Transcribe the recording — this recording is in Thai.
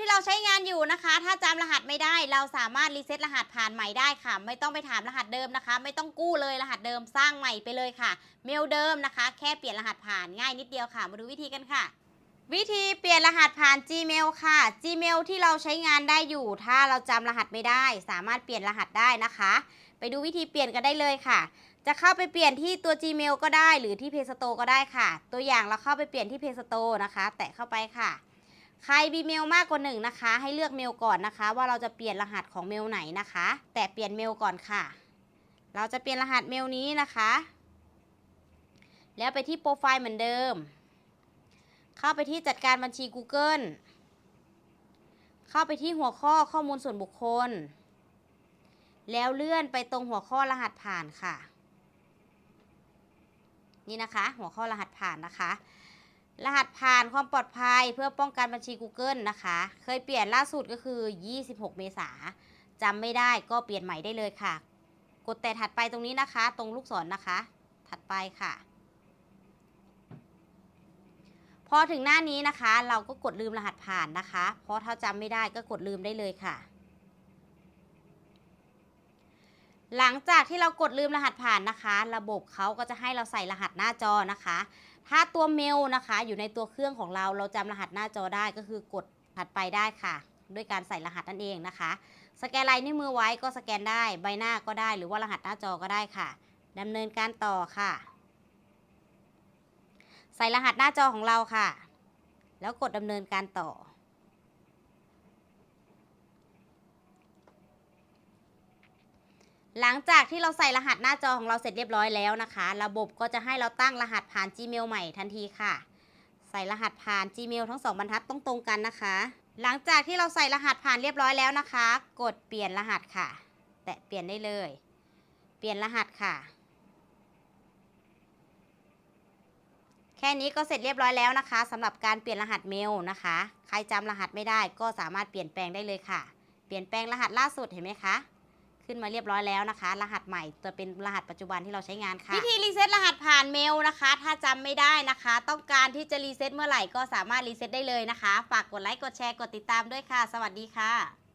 ที่เราใช้งานอยู่นะคะ ถ้าจำรหัสไม่ได้ เราสามารถรีเซ็ตรหัสผ่านใหม่ได้ค่ะ ไม่ต้องไปถามรหัสเดิมนะคะ ไม่ต้องกู้เลยรหัสเดิมสร้างใหม่ไปเลยค่ะ เมลเดิมนะคะ แค่เปลี่ยนรหัสผ่านง่ายนิดเดียวค่ะ มาดูวิธีกันค่ะวิธีเปลี่ยนรหัสผ่าน Gmail ค่ะ Gmail ที่เราใช้งานได้อยู่ ถ้าเราจำรหัสไม่ได้ สามารถเปลี่ยนรหัสได้นะคะ ไปดูวิธีเปลี่ยนกันได้เลยค่ะ จะเข้าไปเปลี่ยนที่ตัว Gmail ก็ได้ หรือที่ Play Store ก็ได้ค่ะ ตัวอย่างเราเข้าไปเปลี่ยนที่ Play Store นะคะ แตะเข้าไปค่ะ ใครมีเมลมากกว่าหนึ่งนะคะ ให้เลือกเมลก่อนนะคะ ว่าเราจะเปลี่ยนรหัสของเมลไหนนะคะ แต่เปลี่ยนเมลก่อนค่ะ เราจะเปลี่ยนรหัสเมลนี้นะคะ แล้วไปที่โปรไฟล์เหมือนเดิม เข้าไปที่จัดการบัญชี Google เข้าไปที่หัวข้อข้อมูลส่วนบุคคล แล้วเลื่อนไปตรงหัวข้อรหัสผ่านค่ะ นี่นะคะ หัวข้อรหัสผ่านนะคะ รหัสผ่านความปลอดภัยเพื่อป้องกันบัญชี Google นะคะ เคยเปลี่ยนล่าสุดก็คือ 26 เมษาจำไม่ได้ก็เปลี่ยนใหม่ได้เลยค่ะ กดแต่ถัดไปตรงนี้นะคะ ตรงลูกศรนะคะ ถัดไปค่ะ พอถึงหน้านี้นะคะ เราก็กดลืมรหัสผ่านนะคะ เพราะถ้าจำไม่ได้ก็กดลืมได้เลยค่ะ หลังจากที่เรากดลืมรหัสผ่านนะคะ ระบบเขาก็จะให้เราใส่รหัสหน้าจอนะคะ ถ้าตัวเมลนะคะ อยู่ในตัวเครื่องของเรา เราจำรหัสหน้าจอได้ก็คือกดถัดไปได้ค่ะ ด้วยการใส่รหัสนั่นเองนะคะ สแกนลายนิ้วมือไว้ก็สแกนได้ ใบหน้าก็ได้หรือว่ารหัสหน้าจอก็ได้ค่ะดำเนินการต่อค่ะ ใส่รหัสหน้าจอของเราค่ะ แล้วกดดำเนินการต่อ หลังจากที่เราใส่รหัสหน้าจอของเราเสร็จเรียบร้อยแล้วนะคะ ระบบก็จะให้เราตั้งรหัสผ่าน Gmail ใหม่ทันทีค่ะ ใส่รหัสผ่าน Gmail ทั้งสองบรรทัดต้องตรงกันนะคะ หลังจากที่เราใส่รหัสผ่านเรียบร้อยแล้วนะคะ กดเปลี่ยนรหัสค่ะ แตะเปลี่ยนได้เลย เปลี่ยนรหัสค่ะ แค่นี้ก็เสร็จเรียบร้อยแล้วนะคะสำหรับการเปลี่ยนรหัสเมลนะคะ ใครจำรหัสไม่ได้ก็สามารถเปลี่ยนแปลงได้เลยค่ะ เปลี่ยนแปลงรหัสล่าสุดเห็นไหมคะ ขึ้นมาเรียบร้อยแล้วนะคะ รหัสใหม่จะเป็นรหัสปัจจุบันที่เราใช้งานค่ะวิธีรีเซ็ตรหัสผ่านเมลนะคะ ถ้าจำไม่ได้นะคะ ต้องการที่จะรีเซ็ตเมื่อไหร่ก็สามารถรีเซ็ตได้เลยนะคะ ฝากกดไลค์กดแชร์กดติดตามด้วยค่ะ สวัสดีค่ะ